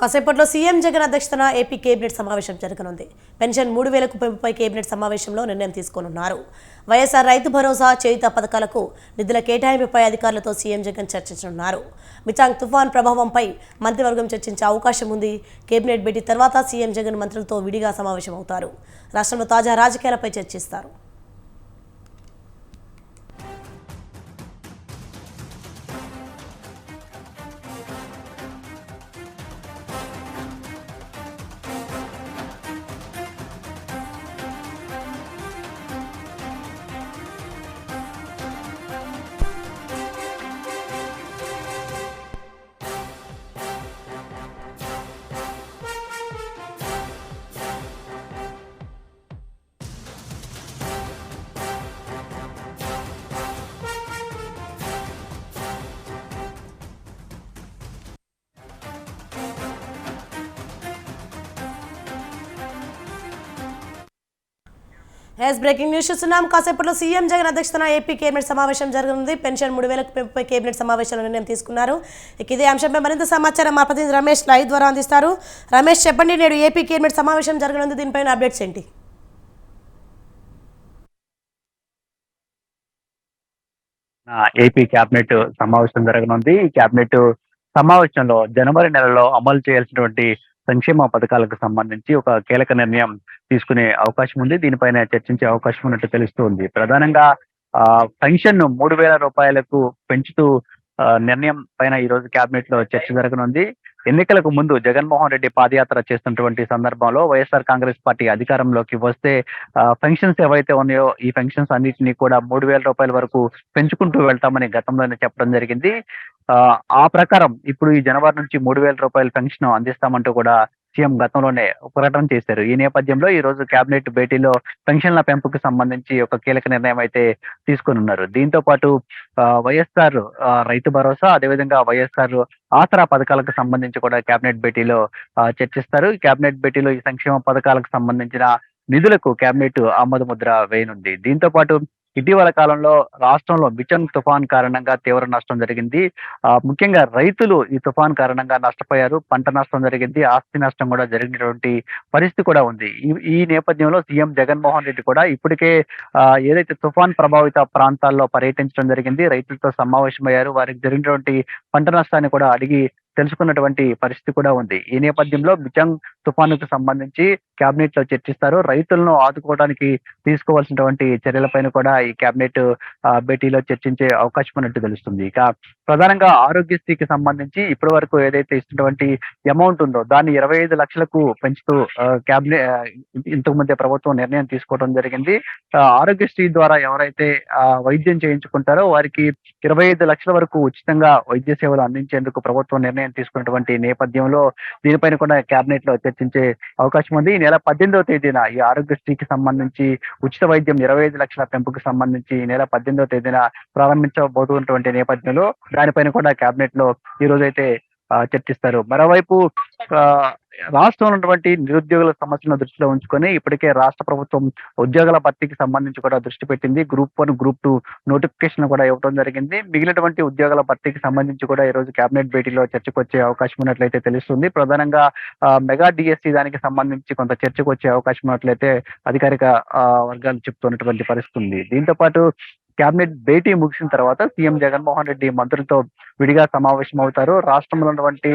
కాసేపట్లో సీఎం జగన్ అధ్యక్షతన AP cabinet సమావేశం జరగనుంది. పెన్షన్ మూడు వేలకు పెంపుపై కేబినెట్ సమావేశంలో నిర్ణయం తీసుకోనున్నారు. వైఎస్ఆర్ రైతు భరోసా చేయుత పథకాలకు నిధుల కేటాయింపుపై అధికారులతో సీఎం జగన్ చర్చించనున్నారు. మిచాంగ్ తుఫాన్ ప్రభావంపై మంత్రివర్గం చర్చించే అవకాశం ఉంది. కేబినెట్ భేటీ తర్వాత సీఎం జగన్ మంత్రులతో విడిగా సమావేశం అవుతారు రాష్ట్రంలో తాజా రాజకీయాలపై చర్చిస్తారు. ఎస్ బ్రేకింగ్ న్యూస్ చూస్తున్నాం. కాసేపట్లో సీఎం జగన్ అధ్యక్షతన ఏపీ కేబినెట్ సమావేశం జరగనుంది. పెన్షన్ మూడు వేలకు పెంపుపై కేబినెట్ సమావేశంలో నిర్ణయం తీసుకున్నారు. ఇక ఇదే అంశంపై మరింత సమాచారం మా ప్రతినిధి రమేష్ లైవ్ ద్వారా అందిస్తారు. రమేష్ చెప్పండి నేడు ఏపీ కేబినెట్ సమావేశం జరగనుంది. దీనిపైన అప్డేట్స్ ఏంటి? ఏపీ కేబినెట్ సమావేశం జరగనుంది. ఈ కేబినెట్ సమావేశంలో జనవరి నెలలో అమలు చేయాల్సినటువంటి సంక్షేమ పథకాలకు సంబంధించి ఒక కీలక నిర్ణయం తీసుకునే అవకాశం ఉంది. దీనిపైన చర్చించే అవకాశం ఉన్నట్టు తెలుస్తోంది. ప్రధానంగా ఆ పెన్షన్ మూడు వేల రూపాయలకు పెంచుతూ నిర్ణయం పైన ఈ రోజు కేబినెట్లో చర్చ జరగనుంది. ఎన్నికలకు ముందు జగన్మోహన్ రెడ్డి పాదయాత్ర చేస్తున్నటువంటి సందర్భంలో వైఎస్ఆర్ కాంగ్రెస్ పార్టీ అధికారంలోకి వస్తే పెన్షన్స్ ఏవైతే ఉన్నాయో ఈ పెన్షన్స్ అన్నిటినీ కూడా మూడు వేల రూపాయల వరకు పెంచుకుంటూ వెళ్తామని గతంలోనే చెప్పడం జరిగింది. ఆ, ఆ ప్రకారం ఇప్పుడు ఈ జనవరి నుంచి మూడు వేల రూపాయల పెన్షన్ అందిస్తామంటూ కూడా సీఎం గతంలోనే ప్రకటన చేశారు. ఈ నేపథ్యంలో ఈ రోజు కేబినెట్ భేటీలో పెన్షన్ల పెంపుకు సంబంధించి ఒక కీలక నిర్ణయం అయితే తీసుకొని ఉన్నారు. దీంతో పాటు ఆ, వైఎస్ఆర్ రైతు భరోసా అదేవిధంగా వైఎస్ఆర్ ఆసరా పథకాలకు సంబంధించి కూడా కేబినెట్ భేటీలో ఆ, చర్చిస్తారు. ఈ కేబినెట్ భేటీలో ఈ సంక్షేమ పథకాలకు సంబంధించిన నిధులకు కేబినెట్ ఆమోద ముద్ర వేయనుంది. దీంతో పాటు ఇటీవల కాలంలో రాష్ట్రంలో మిచన్ తుఫాన్ కారణంగా తీవ్ర నష్టం జరిగింది. ఆ, ముఖ్యంగా రైతులు ఈ తుఫాన్ కారణంగా నష్టపోయారు. పంట నష్టం జరిగింది. ఆస్తి నష్టం కూడా జరిగినటువంటి పరిస్థితి కూడా ఉంది. ఈ- ఈ నేపథ్యంలో సీఎం జగన్మోహన్ రెడ్డి కూడా ఇప్పటికే ఏదైతే తుఫాన్ ప్రభావిత ప్రాంతాల్లో పర్యటించడం జరిగింది రైతులతో సమావేశమయ్యారు. వారికి జరిగినటువంటి పంట నష్టాన్ని కూడా అడిగి తెలుసుకున్నటువంటి పరిస్థితి కూడా ఉంది. ఈ నేపథ్యంలో మిచంగ్ తుఫానుకు సంబంధించి కేబినెట్లో చర్చిస్తారు. రైతులను ఆదుకోవడానికి తీసుకోవాల్సినటువంటి చర్యలపైన కూడా ఈ కేబినెట్ భేటీలో చర్చించే అవకాశం ఉన్నట్టు తెలుస్తుంది. ఇక ప్రధానంగా ఆరోగ్యశ్రీకి సంబంధించి ఇప్పటి వరకు ఏదైతే ఇస్తున్నటువంటి అమౌంట్ ఉందో దాన్ని ఇరవై ఐదు లక్షలకు పెంచుతూ కేబినెట్ ఇంతకు ముందే ప్రభుత్వం నిర్ణయం తీసుకోవడం జరిగింది. ఆ, ఆరోగ్యశ్రీ ద్వారా ఎవరైతే వైద్యం చేయించుకుంటారో వారికి ఇరవై ఐదు లక్షల వరకు ఉచితంగా వైద్య సేవలు అందించేందుకు ప్రభుత్వం నిర్ణయం తీసుకున్నటువంటి నేపథ్యంలో దీనిపైన కూడా కేబినెట్లో చర్చించే అవకాశం ఉంది. ఈ నెల పద్దెనిమిదవ తేదీన ఈ ఆరోగ్యశ్రీకి సంబంధించి ఉచిత వైద్యం ఇరవై ఐదు లక్షల పెంపుకు సంబంధించి ఈ నెల పద్దెనిమిదవ తేదీన ప్రారంభించబోతున్నటువంటి నేపథ్యంలో దానిపైన కూడా కేబినెట్లో ఈ రోజైతే చర్చిస్తారు. మరోవైపు రాష్ట్రంలో ఉన్నటువంటి నిరుద్యోగుల సమస్యలను దృష్టిలో ఉంచుకొని ఇప్పటికే రాష్ట్ర ప్రభుత్వం ఉద్యోగాల భర్తీకి సంబంధించి కూడా దృష్టి పెట్టింది. Group one group two notification కూడా ఇవ్వడం జరిగింది. మిగిలినటువంటి ఉద్యోగాల భర్తీకి సంబంధించి కూడా ఈ రోజు కేబినెట్ భేటీలో చర్చకు వచ్చే అవకాశం ఉన్నట్లయితే తెలుస్తుంది. ప్రధానంగా మెగా డిఎస్సి దానికి సంబంధించి కొంత చర్చకు వచ్చే అవకాశం ఉన్నట్లయితే అధికారిక ఆ, వర్గాలు చెప్తున్నటువంటి పరిస్థితి ఉంది. దీంతో పాటు కేబినెట్ భేటీ ముగిసిన తర్వాత సీఎం జగన్మోహన్ రెడ్డి మంత్రులతో విడిగా సమావేశం అవుతారు రాష్ట్రంలో ఉన్నటువంటి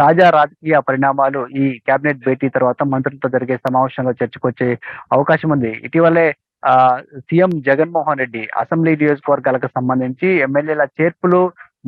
తాజా రాజకీయ పరిణామాలు ఈ కేబినెట్ భేటీ తర్వాత మంత్రులతో జరిగే సమావేశంలో చర్చకొచ్చే అవకాశం ఉంది. ఇటీవలే ఆ సీఎం జగన్మోహన్ రెడ్డి అసెంబ్లీ నియోజకవర్గాలకు సంబంధించి ఎమ్మెల్యేల చేర్పులు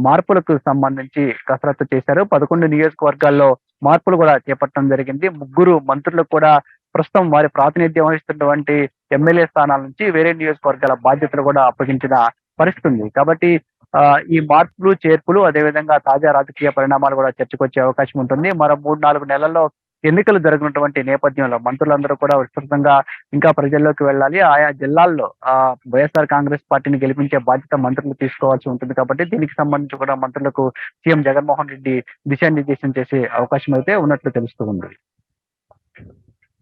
మార్పులకు సంబంధించి కసరత్తు చేశారు. పదకొండు నియోజకవర్గాల్లో మార్పులు కూడా చేపట్టడం జరిగింది. ముగ్గురు మంత్రులకు కూడా ప్రస్తుతం వారి ప్రాతినిధ్యం వహిస్తున్నటువంటి ఎమ్మెల్యే స్థానాల నుంచి వేరే నియోజకవర్గాల బాధ్యతలు కూడా అప్పగించిన పరిస్థితి ఉంది. కాబట్టి ఆ, ఈ మార్పులు చేర్పులు అదేవిధంగా తాజా రాజకీయ పరిణామాలు కూడా చర్చకొచ్చే అవకాశం ఉంటుంది. మరో మూడు నాలుగు నెలల్లో ఎన్నికలు జరుగుతున్నటువంటి నేపథ్యంలో మంత్రులందరూ కూడా విస్తృతంగా ఇంకా ప్రజల్లోకి వెళ్ళాలి. ఆయా జిల్లాల్లో ఆ వైఎస్ఆర్ కాంగ్రెస్ పార్టీని గెలిపించే బాధ్యత మంత్రులు తీసుకోవాల్సి ఉంటుంది కాబట్టి దీనికి సంబంధించి కూడా మంత్రులకు సీఎం జగన్మోహన్ రెడ్డి దిశానిర్దేశం చేసే అవకాశం అయితే ఉన్నట్లు తెలుస్తూ ఉంది.